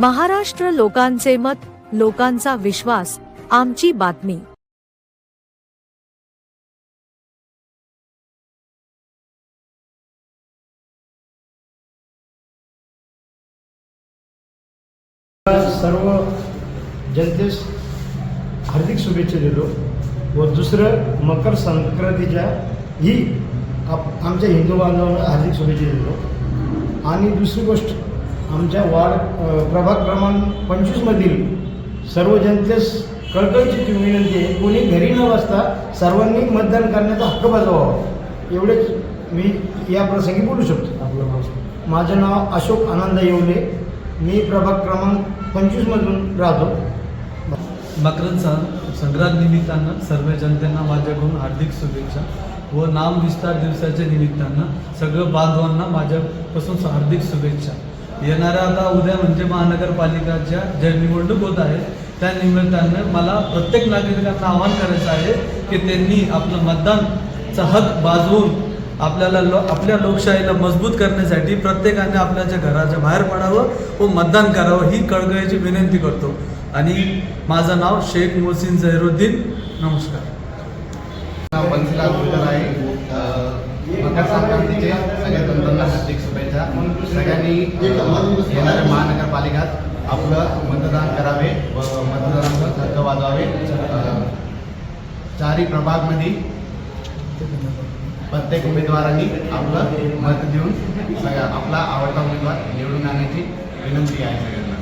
महाराष्ट्र लोकांचे मत लोकांचा विश्वास आमची बातमी. सर्व जनतेस हार्दिक शुभेच्छा देतो व दुसरं मकर संक्रांतीच्या ही आप आमच्या हिंदू बांधवांना हार्दिक शुभेच्छा देतो. आणि दुसरी गोष्ट आमच्या वार्ड प्रभाग क्रमांक पंचवीसमधील सर्व जनतेस कळकळीची विनंती आहे कोणी घरी न बसता सर्वांनी मतदान करण्याचा हक्क बजावावा. एवढेच मी या प्रसंगी बोलू शकतो. आपलं नाव माझं नाव अशोक आनंद येवले. मी प्रभाग क्रमांक पंचवीसमधून राहतो. मकर सं संक्रांत निमित्तानं सर्व जनतेना माझ्याकडून हार्दिक शुभेच्छा व नाम विस्तार दिवसाच्या निमित्तानं सगळं बांधवांना माझ्यापासून हार्दिक शुभेच्छा. येणाऱ्या आता उद्या म्हणजे महानगरपालिकाच्या ज्या निवडणूक होत आहे त्या निमित्तानं मला प्रत्येक नागरिकांना आवाहन करायचं आहे की त्यांनी आपलं मतदानचा हक बाजवून आपल्याला लो आपल्या लोकशाहीला मजबूत करण्यासाठी प्रत्येकाने आपल्याच्या घराच्या बाहेर पडावं व मतदान करावं ही कळकळीची विनंती करतो. आणि माझं नाव शेख मोहसिन झहिरुद्दीन नमस्कार नाव बन्सीलाल गुजर आहे अ, मकर संक्रांतीचे सगळ्या तंत्रांना हार्दिक शुभेच्छा सगळ्यांनी येणाऱ्या महानगरपालिकात आपलं मतदान करावे व मतदानाचा हक्क वाजवावे. चारी प्रभागमध्ये प्रत्येक उमेदवारांनी आपलं मत देऊन सगळ्या आपला आवडता उमेदवार निवडून आणण्याची विनंती आहे सगळ्यांना.